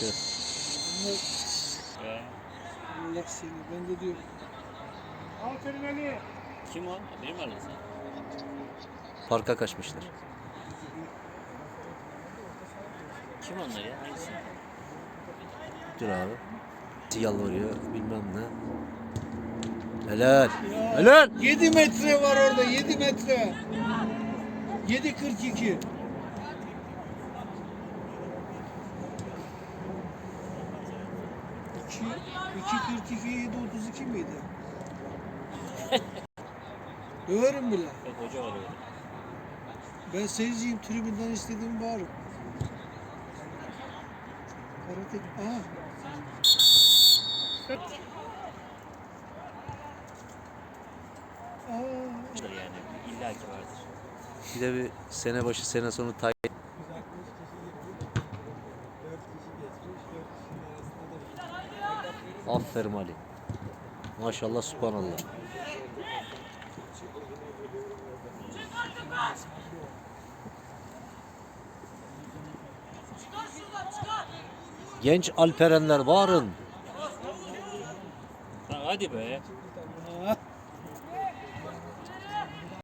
Ya. Allah seni. Ben de diyorum. Aferin Ali. Kim o? Benim mi sen? Parka kaçmışlar. Kim onlar ya? Hangisi? Dur abi. Yalvarıyor bilmem ne. Helal. Helal. 7 metre var orada. 7 metre. 7.42. 2.42, 7.32 miydi? Döverim bile. Yok hoca var orada. Ben seyirciyim. Tribünden istediğimi bağırırım. Karate... Aha. Aa, yani. İlla ki vardır. Bir de bir sene başı sene sonu tay. Aferin Ali. Maşallah subhanallah. Genç Alperenler varın. Hadi be.